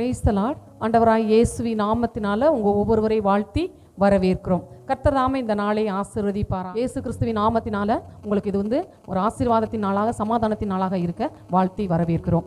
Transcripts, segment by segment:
Price தலாட் ஆண்டவராய் இயேசுவி நாமத்தினால உங்க ஒவ்வொருவரை வாழ்த்தி வரவேற்கிறோம். கர்த்தர் தாமே இந்த நாளை ஆசிர்வதிப்பாரா இயேசு கிறிஸ்துவின் நாமத்தினால உங்களுக்கு இது வந்து ஒரு ஆசீர்வாதத்தின் நாளாக சமாதானத்தின் நாளாக இருக்க வாழ்த்தி வரவேற்கிறோம்.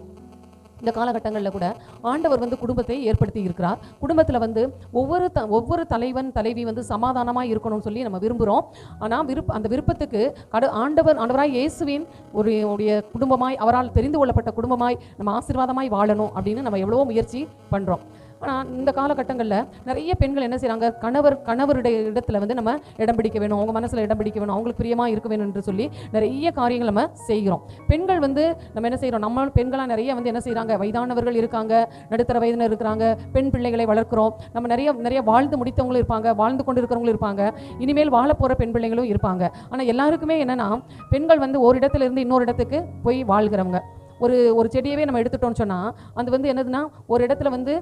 இந்த காலகட்டங்களில் கூட ஆண்டவர் வந்து குடும்பத்தை ஏற்படுத்தி இருக்கிறார். குடும்பத்தில் வந்து ஒவ்வொரு த ஒவ்வொரு தலைவன் தலைவி வந்து சமாதானமாக இருக்கணும்னு சொல்லி நம்ம விரும்புகிறோம் ஆனால் விருப்ப அந்த விருப்பத்துக்கு கடு ஆண்டவர் ஆண்டவராய் இயேசுவின் ஒரு உடைய குடும்பமாய் அவரால் தெரிந்து கொள்ளப்பட்ட குடும்பமாய் நம்ம ஆசீர்வாதமாய் வாழணும் அப்படின்னு நம்ம எவ்வளவோ முயற்சி பண்ணுறோம் ஆனால் இந்த காலகட்டங்களில் நிறைய பெண்கள் என்ன செய்கிறாங்க கணவர் கணவருடைய இடத்துல வந்து நம்ம இடம் பிடிக்க வேணும் அவங்க மனசில் இடம் பிடிக்க வேணும் அவங்களுக்கு பிரியமாக இருக்க வேணும் என்று சொல்லி நிறைய காரியங்கள் நம்ம செய்கிறோம். பெண்கள் வந்து நம்ம என்ன செய்கிறோம் நம்ம பெண்களாக நிறைய வந்து என்ன செய்கிறாங்க வயதானவர்கள் இருக்காங்க நடுத்தர வயதினர் இருக்கிறாங்க பெண் பிள்ளைகளை வளர்க்குறோம். நம்ம நிறைய நிறைய வாழ்ந்து முடித்தவங்களும் இருப்பாங்க வாழ்ந்து கொண்டு இருக்கிறவங்களும் இருப்பாங்க. இனிமேல் வாழ போகிற பெண் பிள்ளைகளும் இருப்பாங்க. ஆனால் எல்லாருக்குமே என்னென்னா பெண்கள் வந்து ஒரு இடத்துல இருந்து இன்னொரு இடத்துக்கு போய் வாழ்கிறவங்க. ஒரு ஒரு செடியவே நம்ம எடுத்துட்டோம்னு சொன்னால் அது வந்து என்னதுன்னா ஒரு இடத்துல வந்து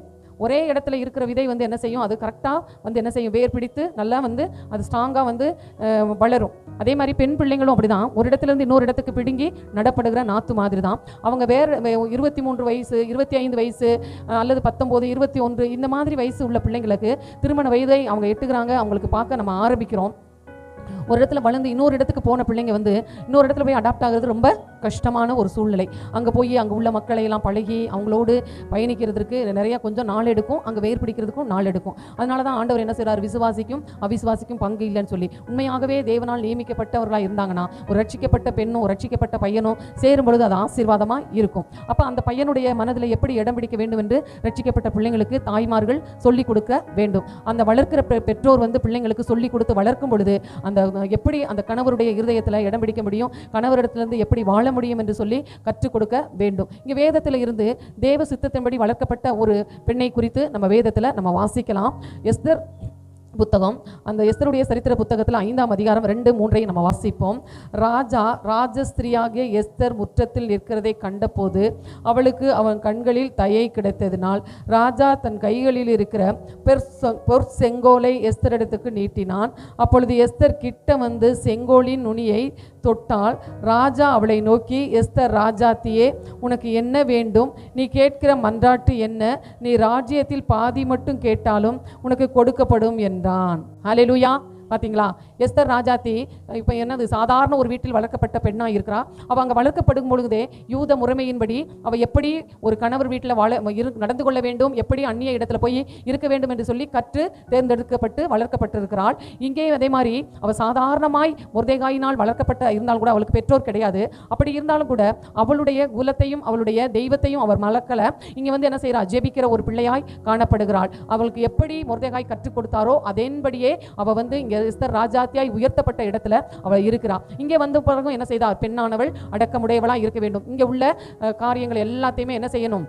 ஒரே இடத்துல இருக்கிற விதை வந்து என்ன செய்யும்? அது கரெக்டாக வந்து என்ன செய்யும்? வேர் பிடித்து நல்லா வந்து அது ஸ்ட்ராங்காக வந்து வளரும். அதே மாதிரி பெண் பிள்ளைங்களும் அப்படிதான். ஒரு இடத்துல இருந்து இன்னொரு இடத்துக்கு பிடுங்கி நடப்படுகிற நாத்து மாதிரி தான் அவங்க வேறு இருபத்தி மூன்று வயசு இருபத்தி ஐந்து வயசு அல்லது பத்தொம்போது இருபத்தி ஒன்று இந்த மாதிரி வயசு உள்ள பிள்ளைங்களுக்கு திருமண வயதை அவங்க எட்டுக்கிறாங்க அவங்களுக்கு பார்க்க நம்ம ஆரம்பிக்கிறோம். ஒரு இடத்துல வளர்ந்து இன்னொரு இடத்துக்கு போன பிள்ளைங்க வந்து இன்னொரு இடத்துல போய் அடாப்ட் ஆகிறது ரொம்ப கஷ்டமான ஒரு சூழ்நிலை. அங்கே போய் அங்கே உள்ள மக்களை எல்லாம் பழகி அவங்களோடு பயணிக்கிறதுக்கு நிறையா கொஞ்சம் நாள் எடுக்கும். அங்கே வேர் பிடிக்கிறதுக்கும் நாள் எடுக்கும். அதனால தான் ஆண்டவர் என்ன செய்கிறார் விசுவாசிக்கும் அவிசுவாசிக்கும் பங்கு இல்லைன்னு சொல்லி. உண்மையாகவே தேவனால் நியமிக்கப்பட்டவர்களாக இருந்தாங்கன்னா ஒரு ரட்சிக்கப்பட்ட பெண்ணும் ரட்சிக்கப்பட்ட பையனும் சேரும் பொழுது அது ஆசீர்வாதமாக இருக்கும். அப்போ அந்த பையனுடைய மனதில் எப்படி இடம் பிடிக்க வேண்டும் என்று ரட்சிக்கப்பட்ட பிள்ளைங்களுக்கு தாய்மார்கள் சொல்லிக் கொடுக்க வேண்டும். அந்த வளர்க்கிற பெ- பெற்றோர் வந்து பிள்ளைங்களுக்கு சொல்லிக் கொடுத்து வளர்க்கும் பொழுது அந்த எப்படி அந்த கணவருடைய இருதயத்தில் இடம் பிடிக்க முடியும்? கணவரிடத்துலேருந்து எப்படி வாழ முடியும் என்று சொல்லி கற்றுக் கொடுக்க வேண்டும். இங்கே வேதத்தில் இருந்து தேவ சித்தத்தின்படி வளர்க்கப்பட்ட ஒரு பெண்ணை குறித்து நம்ம வேதத்தில் நம்ம வாசிக்கலாம். எஸ்தர் புத்தகம். அந்த எஸ்தருடைய சரித்திர புத்தகத்தில் ஐந்தாம் அதிகாரம் ரெண்டு மூன்றையும் நம்ம வாசிப்போம். ராஜா ராஜஸ்திரியாகிய எஸ்தர் முற்றத்தில் நிற்கிறதை கண்டபோது அவளுக்கு அவன் கண்களில் தயை கிடைத்ததினால் ராஜா தன் கைகளில் இருக்கிற பெர்ச- பொற்செங்கோலை எஸ்தரிடத்துக்கு நீட்டினான். அப்பொழுது எஸ்தர் கிட்ட வந்து செங்கோலின் நுனியை தொட்டால் ராஜா அவளை நோக்கி எஸ்தர் ராஜாத்தியே உனக்கு என்ன வேண்டும்? நீ கேட்கிற மன்றாட்டு என்ன? நீ ராஜ்யத்தில் பாதி மட்டும் கேட்டாலும் உனக்கு கொடுக்கப்படும் என்றான். ஹalleluya பார்த்தீங்களா எஸ்தர் ராஜாத்தி இப்போ என்னது சாதாரண ஒரு வீட்டில் வளர்க்கப்பட்ட பெண்ணாக இருக்கிறா. அவள் அங்கே வளர்க்கப்படும் பொழுதே யூத முறைமையின்படி அவள் எப்படி ஒரு கணவர் வீட்டில் வாழ இரு நடந்து கொள்ள வேண்டும் எப்படி அந்நிய இடத்துல போய் இருக்க வேண்டும் என்று சொல்லி கற்று தேர்ந்தெடுக்கப்பட்டு வளர்க்கப்பட்டிருக்கிறாள். இங்கே அதே மாதிரி அவள் சாதாரணமாய் முருதேகாயினால் வளர்க்கப்பட்ட இருந்தால் கூட அவளுக்கு பெற்றோர் கிடையாது. அப்படி இருந்தாலும் கூட அவளுடைய குலத்தையும் அவளுடைய தெய்வத்தையும் அவர் மலக்கல இங்கே வந்து என்ன செய்கிறா ஜெபிக்கிற ஒரு பிள்ளையாய் காணப்படுகிறாள். அவளுக்கு எப்படி முருதேகாய் கற்றுக் கொடுத்தாரோ அதன்படியே அவள் வந்து இங்க எஸ்தர் ராஜாத்தியாய் உயர்த்தப்பட்ட இடத்துல அவள் இருக்கிறாள் இங்கே வந்த பிறகும் என்ன செய்தார் பெண்ணானவள் அடக்கமுடையவளாக இருக்க வேண்டும். இங்க உள்ள காரியங்கள் எல்லாத்தையுமே என்ன செய்யணும்?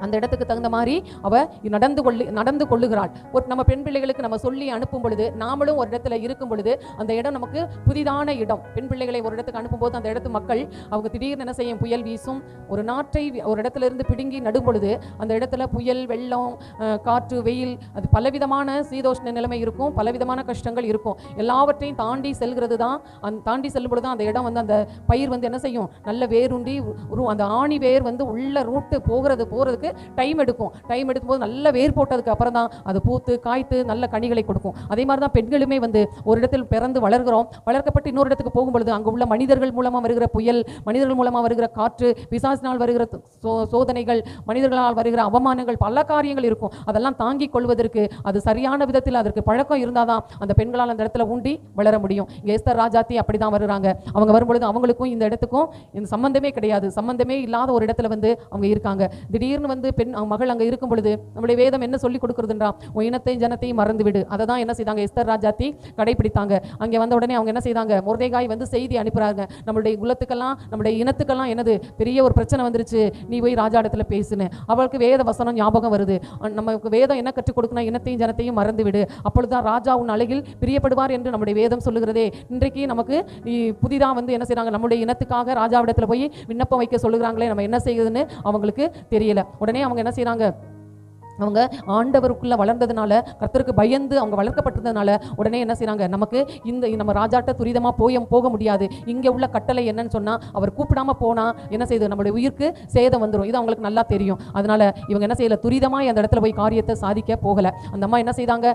அந்த இடத்துக்கு தகுந்த மாதிரி அவ நடந்து கொள்ளு நடந்து கொள்ளுகிறாள். ஒரு நம்ம பெண் பிள்ளைகளுக்கு நம்ம சொல்லி அனுப்பும் பொழுது நாமளும் ஒரு இடத்துல இருக்கும் பொழுது அந்த இடம் நமக்கு புதிதான இடம். பெண் பிள்ளைகளை ஒரு இடத்துக்கு அனுப்பும்போது அந்த இடத்து மக்கள் அவங்க திடீர்னு என்ன செய்யும்? புயல் வீசும். ஒரு நாற்றை ஒரு இடத்துல இருந்து பிடுங்கி நடும் பொழுது அந்த இடத்துல புயல் வெள்ளம் காற்று வெயில் அது பலவிதமான சீதோஷ்ண நிலைமை இருக்கும். பலவிதமான கஷ்டங்கள் இருக்கும். எல்லாவற்றையும் தாண்டி செல்கிறது தான் அந்த தாண்டி செல்லும் பொழுது தான் அந்த இடம் வந்து அந்த பயிர் வந்து என்ன செய்யும்? நல்ல வேருண்டி உரு- அந்த ஆணி வேர் வந்து உள்ள ரூட்டு போகிறது போகிறதுக்கு டைம் எடுக்கும். டைம் எடுக்கும்போது நல்ல வேர் போட்டதுக்கு அப்புறம் தான் அது பூத்து காய்த்து நல்ல கனிகளை கொடுக்கும். அதே மாதிரி தான் பெண்களுமே வந்து ஒரு இடத்தில் பிறந்து வளர்கிறோம். வளர்க்கப்பட்டு இன்னொரு இடத்துக்கு போகும்பொழுது அங்கே உள்ள மனிதர்கள் மூலமாக வருகிற புயல் மனிதர்கள் மூலமாக வருகிற காற்று பிசாசினால் வருகிற சோ சோதனைகள் மனிதர்களால் வருகிற அவமானங்கள் பல காரியங்கள் இருக்கும். அதெல்லாம் தாங்கிக் கொள்வதற்கு அது சரியான விதத்தில் அதற்கு பழக்கம் இருந்தால் தான் அந்த பெண்களால் அந்த இடத்துல ஊண்டி வளர முடியும். இங்கே எஸ்தர் ராஜாத்தி அப்படி தான் வருகிறாங்க. அவங்க வரும்பொழுது அவங்களுக்கும் இந்த இடத்துக்கும் இந்த சம்பந்தமே கிடையாது. சம்பந்தமே இல்லாத ஒரு இடத்துல வந்து அவங்க இருக்காங்க. திடீர்னு வந்து வந்து பெண் மகள் அங்கே இருக்கும் பொழுது நம்முடைய வேதம் என்ன சொல்லி கொடுக்குறதுன்றா உன் இனத்தையும் ஜனத்தையும் மறந்துவிடு. அதை தான் என்ன செய்தாங்க? எஸ்தர் ராஜாத்தி கடைபிடித்தாங்க அங்கே வந்த உடனே அவங்க என்ன செய்தாங்க? முருதேகாய் வந்து செய்தி அனுப்புகிறாங்க நம்மளுடைய குலத்துக்கெல்லாம் நம்முடைய இனத்துக்கெல்லாம் என்னது? பெரிய ஒரு பிரச்சனை வந்துருச்சு. நீ போய் ராஜா இடத்துல பேசுன்னு. அவளுக்கு வேத வசனம் ஞாபகம் வருது. நமக்கு வேதம் என்ன கற்றுக் கொடுக்கணும் இனத்தையும் ஜனத்தையும் மறந்துவிடு. அப்பொழுதுதான் ராஜா உன் அழகில் பிரியப்படுவார் என்று நம்முடைய வேதம் சொல்லுகிறதே. இன்றைக்கு நமக்கு புதிதாக வந்து என்ன செய்கிறாங்க நம்முடைய இனத்துக்காக ராஜாவிடத்தில் போய் விண்ணப்பம் வைக்க சொல்லுகிறாங்களே நம்ம என்ன செய்யுதுன்னு அவங்களுக்கு தெரியல. உடனே அவங்க என்ன செய்றாங்க? அவங்க ஆண்டவருக்குள்ளே வளர்ந்ததுனால கர்த்தருக்கு பயந்து அவங்க வளர்க்கப்பட்டதுனால உடனே என்ன செய்கிறாங்க நமக்கு இந்த நம்ம ராஜாட்ட துரிதமாக போய போக முடியாது. இங்கே உள்ள கட்டளை என்னன்னு சொன்னால் அவர் கூப்பிடாம போனால் என்ன செய்யுது நம்மளுடைய உயிருக்கு சேதம் வந்துடும் இது அவங்களுக்கு நல்லா தெரியும். அதனால் இவங்க என்ன செய்யல? துரிதமாக அந்த இடத்துல போய் காரியத்தை சாதிக்க போகலை. அந்த அம்மா என்ன செய்தாங்க?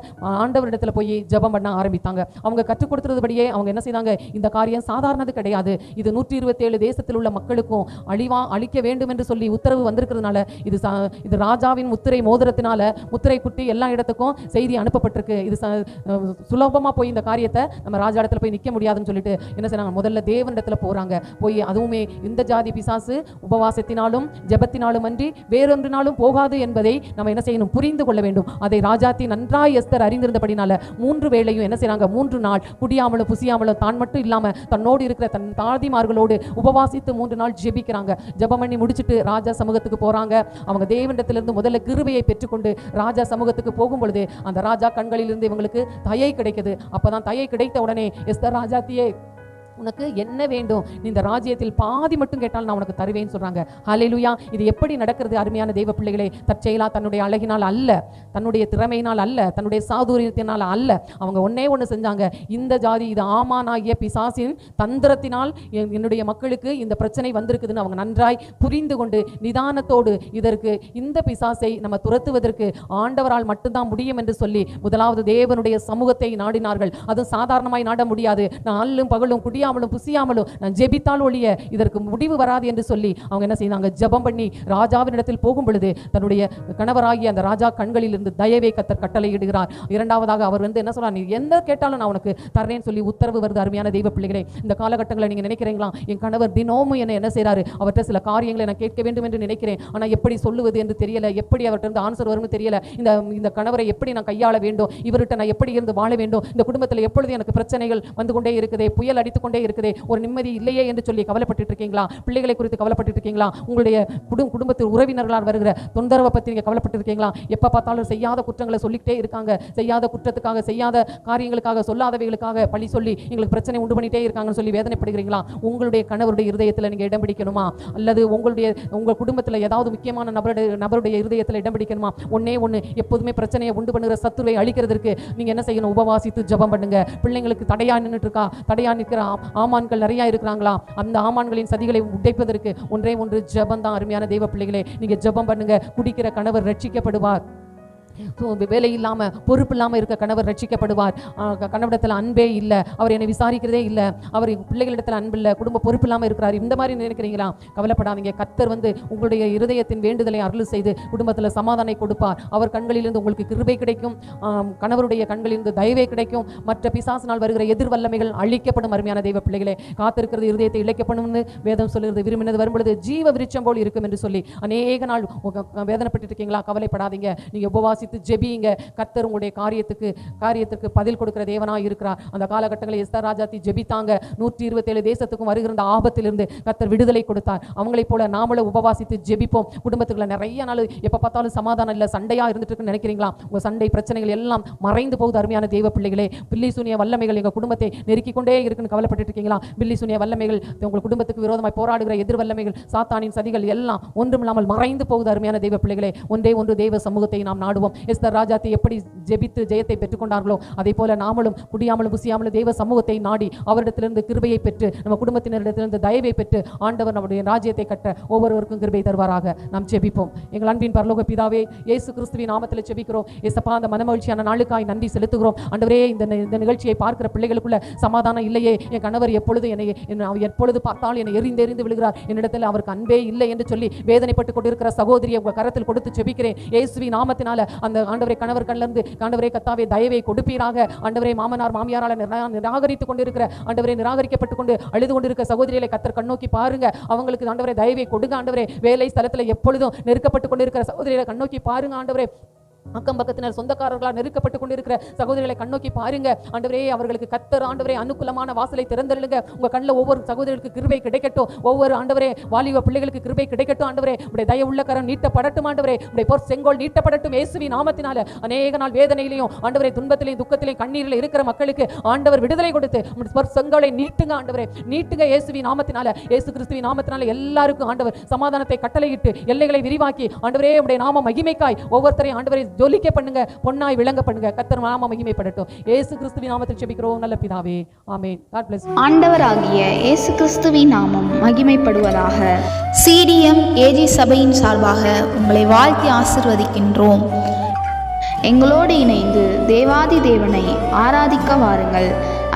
ஆண்டவர் இடத்துல போய் ஜெபம் பண்ண ஆரம்பித்தாங்க. அவங்க கற்றுக் கொடுத்துறதுபடியே அவங்க என்ன செய்தாங்க? இந்த காரியம் சாதாரணது கிடையாது. இது நூற்றி இருபத்தேழு தேசத்தில் உள்ள மக்களுக்கும் அழிவா அழிக்க வேண்டும் என்று சொல்லி உத்தரவு வந்திருக்கிறதுனால இது இது ராஜாவின் முத்திரை மோதிரத்தினால முத்திரை குட்டி எல்லா இடத்துக்கும் செய்தி அனுப்பப்பட்டிருக்கு. இது சுலபமாக போய் இந்த காரியத்தை நம்ம ராஜா இடத்துல போய் நிற்க முடியாதுன்னு சொல்லிட்டு என்ன செய்யறாங்க முதல்ல தேவனிடத்துல போகிறாங்க போய் அதுவுமே இந்த ஜாதி பிசாசு உபவாசத்தினாலும் ஜெபத்தினாலும் அன்றி வேறொன்றினாலும் போகாது என்பதை நம்ம என்ன செய்யணும்? புரிந்து கொள்ள வேண்டும். அதை ராஜாத்தி நன்றாய் எஸ்தர் அறிந்திருந்தபடினால மூன்று வேளையும் என்ன செய்கிறாங்க மூன்று நாள் குடியாமலும் புசியாமலும் தான் மட்டும் இல்லாமல் தன்னோடு இருக்கிற தன் தாதிமார்களோடு உபவாசித்து மூன்று நாள் ஜெபிக்கிறாங்க. ஜெபம் பண்ணி முடிச்சுட்டு ராஜா சமூகத்துக்கு போறாங்க. அவங்க தேவனிடத்திலிருந்து முதல்ல கிருபையை பெற்றுக்கொண்டு ராஜா சமூகத்துக்கு போகும் பொழுது அந்த ராஜா கண்களிலிருந்து இவங்களுக்கு தயை கிடைக்குது. அப்பதான் தயை கிடைத்த உடனே எஸ்தர் ராஜாத்தியே உனக்கு என்ன வேண்டும்? நீ இந்த ராஜ்யத்தில் பாதி மட்டும் கேட்டால் நான் உனக்கு தருவேன்னு சொல்றாங்க. ஹலெலுயா இது எப்படி நடக்கிறது அருமையான தெய்வ பிள்ளைகளே? தற்செயலா தன்னுடைய அழகினால் அல்ல தன்னுடைய திறமையினால் அல்ல தன்னுடைய சாதுரியத்தினால் அல்ல. அவங்க ஒன்றே ஒன்று செஞ்சாங்க. இந்த ஜாதி இது ஆமானாகிய பிசாசின் தந்திரத்தினால் என்- என்னுடைய மக்களுக்கு இந்த பிரச்சனை வந்திருக்குதுன்னு அவங்க நன்றாய் புரிந்து கொண்டு நிதானத்தோடு இதற்கு இந்த பிசாசை நம்ம துரத்துவதற்கு ஆண்டவரால் மட்டும்தான் முடியும் என்று சொல்லி முதலாவது தேவனுடைய சமூகத்தை நாடினார்கள். அது சாதாரணமாய் நாட முடியாது. நான் அல்லும் பகலும் குடியாமலும் புசியாமலும் நான் ஜெபித்தால் ஒழிய இதற்கு முடிவு வராது என்று சொல்லி அவங்க என்ன செய்தாங்க? ஜெபம் பண்ணி ராஜாவினிடத்தில் போகும் பொழுது தன்னுடைய கணவராகிய அந்த ராஜா கண்களில் இருந்து தயவை கத்தர் கட்டளையிடுகிறார். இரண்டாவதாக அவர் வந்து என்ன சொல்றார்? நீ எந்த கேட்டாலும் நான் உனக்கு தர்றேன்னு சொல்லி உத்தரவு வருது அருமையான தெய்வ பிள்ளைகளே. இந்த காலகட்டங்களை நீங்க நினைக்கிறீங்களா? என் கணவர் தினமும் என்ன என்ன செய்றாரு? அவர்கிட்ட சில காரியங்களை நான் கேட்க வேண்டும் என்று நினைக்கிறேன். ஆனா எப்படி சொல்லுவது என்று தெரியல. எப்படி அவர்கிட்ட இருந்து ஆன்சர் வரும்னு தெரியல. இந்த இந்த கணவரை எப்படி நான் கையாள வேண்டும்? இவர்கிட்ட நான் எப்படி இருந்து வாழ வேண்டும்? இந்த குடும்பத்தில் எப்பொழுது எனக்கு பிரச்சனைகள் வந்து கொண்டே இருக்குதே? புயல் அடித்துக் கொண்டே இருக்குது. ஒரு நிம்மதி இல்லையே என்று சொல்லி கவலைப்பட்டு இருக்கீங்களா பிள்ளைகளை குறித்து கவலைப்பட்டு இருக்கீங்களா உங்களுடைய குடும் குடும்பத்தில் உறவினர்களால் வருகிற தொந்தரவை பற்றி நீங்கள் கவலைப்பட்டு இருக்கீங்களா எப்போ பார்த்தாலும் செய்யாத குற்றங்களை சொல்லிக்கிட்டே இருக்காங்க. செய்யாத குற்றத்துக்காக செய்யாத காரியங்களுக்காக சொல்லாதவைகளுக்காக பழி சொல்லி எங்களுக்கு பிரச்சனை உண்டு பண்ணிட்டே இருக்காங்கன்னு சொல்லி வேதனைப்படுகிறீங்களா? உங்களுடைய கணவருடைய இருதயத்தில் நீங்கள் இடம் பிடிக்கணுமா? அல்லது உங்களுடைய உங்கள் குடும்பத்தில் ஏதாவது முக்கியமான நபருடைய நபருடைய இருதயத்தில் இடம் பிடிக்கணுமா? ஒன்னே ஒன்று எப்போதுமே பிரச்சனையை உண்டு பண்ணுகிற சத்துருவை அழிக்கிறதுக்கு நீங்கள் என்ன செய்யணும்? உபவாசித்து ஜெபம் பண்ணுங்க. பிள்ளைங்களுக்கு தடையா நின்றுட்டு இருக்கா தடையா நிற்கிற? ஆமான்கள் நிறைய இருக்கிறாங்களா? அந்த ஆமான்களின் சதிகளை உடைப்பதற்கு ஒன்றே ஒன்று ஜெபம் தான் அருமையான தெய்வ பிள்ளைகளே. நீங்க ஜெபம் பண்ணுங்க. குடிக்கிற கணவர் ரட்சிக்கப்படுவார். வேலை இல்லாமல் பொறுப்பு இல்லாமல் இருக்க கணவர் ரட்சிக்கப்படுவார். கணவரிடத்தில் கணவனிடத்தில் அன்பே இல்லை. அவர் என்னை விசாரிக்கிறதே இல்லை. அவர் பிள்ளைகளிடத்தில் அன்பு இல்லை. குடும்ப பொறுப்பு இல்லாமல் இருக்கிறார். இந்த மாதிரி நினைக்கிறீங்களா? கவலைப்படாதீங்க. கத்தர் வந்து உங்களுடைய இருதயத்தின் வேண்டுதலை அருள் செய்து குடும்பத்தில் சமாதானம் கொடுப்பார். அவர் கண்களிலிருந்து உங்களுக்கு கிருபை கிடைக்கும். கணவருடைய கண்களிலிருந்து தயவே கிடைக்கும். மற்ற பிசாசினால் வருகிற எதிர்வல்லமைகள் அழிக்கப்படும் அருமையான தெய்வ பிள்ளைகளே. காத்திருக்கிறது இருதயத்தை இழைக்கப்படும்னு வேதம் சொல்கிறது விரும்பினது வரும்பொழுது ஜீவ விருச்சம் போல் இருக்கும் என்று சொல்லி அநேக நாள் வேதனைப்பட்டு இருக்கீங்களா கவலைப்படாதீங்க. நீங்க உபவாசித்து ஜெபியுங்க. கர்த்தர் உங்களுடைய காரியத்துக்கு காரியத்துக்கு பதில் கொடுக்கிற தேவனா இருக்கிறார். அந்த காலகட்டங்களில் எஸ்தர் ராஜாத்தி ஜெபித்தாங்க. நூற்றி இருபத்தேழு தேசத்துக்கும் வருகிற அந்த ஆபத்திலிருந்து கர்த்தர் விடுதலை கொடுத்தார். அவங்களைப் போல நாமளும் உபவாசித்து ஜெபிப்போம். குடும்பத்துக்குள்ள நிறைய நாள் எப்போ பார்த்தாலும் சமாதானம் இல்லை சண்டையாக இருந்துட்டு இருக்குன்னு நினைக்கிறீங்களா? உங்கள் சண்டை பிரச்சனைகள் எல்லாம் மறைந்து போகுது அருமையான தெய்வ பிள்ளைகளே. பில்லி சூனிய வல்லமைகள் எங்கள் குடும்பத்தை நெருக்கிக் கொண்டே இருக்குன்னு கவலைப்பட்டு இருக்கீங்களா பில்லி சூனிய வல்லமைகள் உங்கள் குடும்பத்துக்கு விரோதமாக போராடுகிற எதிர் வல்லமைகள் சாத்தானின் சதிகள் எல்லாம் ஒன்றுமில்லாமல் மறைந்து போகுது அருமையான தெய்வ பிள்ளைகளே. ஒன்றே ஒன்று தெய்வ சமூகத்தை நாம் நாடுவோம். எஸ்தர் ராஜாத்தை எப்படி ஜெபித்து ஜெயத்தை பெற்றுக்கொண்டார்களோ அதே போல நாமளும் குடியாமலும் புசியாமலும் தெய்வ சமூகத்தை நாடி அவரிடத்திலிருந்து கிருபையை பெற்று நம்ம குடும்பத்தினரிடத்திலிருந்து தயவை பெற்று ஆண்டவர் நம்முடைய ராஜ்யத்தை கட்ட ஒவ்வொருவருக்கும் கிருபை தருவாராக. நாம் ஜெபிப்போம். எங்கள் அன்பின் பரலோக பிதாவே இயேசு கிறிஸ்துவின் நாமத்தில் ஜெபிக்கிறோம். எசப்பா அந்த மனமகிழ்ச்சியான நாளுக்காய் நன்றி செலுத்துகிறோம். ஆண்டவரே இந்த இந்த நிகழ்ச்சியை பார்க்கிற பிள்ளைகளுக்குள்ள சமாதானம் இல்லையே. என் கணவர் எப்பொழுது என்னை எப்பொழுது பார்த்தாலும் என்னை எரிந்தெறிந்து விழுகிறார். என்னிடத்தில் அவருக்கு அன்பே இல்லை என்று சொல்லி வேதனைப்பட்டு கொண்டிருக்கிற சகோதரியை உங்கள் கரத்தில் கொடுத்து ஜெபிக்கிறேன். இயேசுவி நாமத்தினால அந்த ஆண்டவரை கணவர் கண்ணிலிருந்து ஆண்டவரே கத்தாவே தயவை கொடுப்பீராக. ஆண்டவரே மாமனார் மாமியாரால நிரா- நிராகரித்துக் கொண்டிருக்கிற ஆண்டவரை நிராகரிக்கப்பட்டு கொண்டு அழுது கொண்டிருக்க சகோதரிகளை கத்தர் கண்ணோக்கி பாருங்க. அவங்களுக்கு ஆண்டவரை தயவை கொடுங்க ஆண்டவரே. வேலை ஸ்தலத்தில் எப்பொழுதும் நெருக்கப்பட்டு கொண்டிருக்கிற சகோதரிகளை கண்ணோக்கி பாருங்க ஆண்டவரே. அக்கம் பக்கத்தினர் சொந்தக்காரர்களால் நெருக்கப்பட்டு கொண்டிருக்கிற சகோதரிகளை கண்ணோக்கி பாருங்க. ஆண்டவரே அவர்களுக்கு கத்தர் ஆண்டவரே அனுகூலமான வாசலை திறந்தருளுங்க. உங்க கண்ணில் ஒவ்வொரு சகோதரிகளுக்கு கிருபை கிடைக்கட்டும். ஒவ்வொரு ஆண்டவரே வாலிப பிள்ளைகளுக்கு கிருபை கிடைக்கட்டும் ஆண்டவரே. உடைய தயவுள்ள கரம் நீட்டப்படட்டும் ஆண்டவரே. உடைய பொற் செங்கோல் நீட்டப்படட்டும் இயேசுவி நாமத்தினால. அநேக நாள் வேதனையிலையும் ஆண்டவரே துன்பத்திலையும் துக்கத்திலையும் கண்ணீரில் இருக்கிற மக்களுக்கு ஆண்டவர் விடுதலை கொடுத்து பொற் செங்கோலை நீட்டுங்க ஆண்டவரே. நீட்டுங்க இயேசுவி நாமத்தினால. இயேசு கிறிஸ்துவி நாமத்தினால எல்லாருக்கும் ஆண்டவர் சமாதானத்தை கட்டளையிட்டு எல்லைகளை விரிவாக்கி ஆண்டவரே உடைய நாம மகிமைக்காய். ஒவ்வொருத்தரையும் ஆண்டவரை ஜொலிக்க பண்ணுங்க பொன்னாய் விளங்க பண்ணுங்க. கத்தர் நாம மகிமைப்படட்டும். ஏசு கிறிஸ்துவின் நாமத்தில் செபிக்கிறோம். நல்ல பிதாவே. ஆமென். காட் பிளஸ் ஆண்டவராகிய இயேசு கிறிஸ்துவின் நாமம் மகிமைப்படுவதாக. சிடிஎம் ஏஜி சபையின் சார்பாக உங்களை வாழ்த்தி ஆசிர்வதிக்கின்றோம். எங்களோடு இணைந்து தேவாதி தேவனை ஆராதிக்க வாருங்கள்.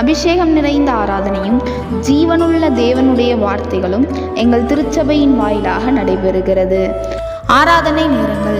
அபிஷேகம் நிறைந்த ஆராதனையும் ஜீவனுள்ள தேவனுடைய வார்த்தைகளும் எங்கள் திருச்சபையின் வாயிலாக நடைபெறுகிறது. ஆராதனை நேரங்கள்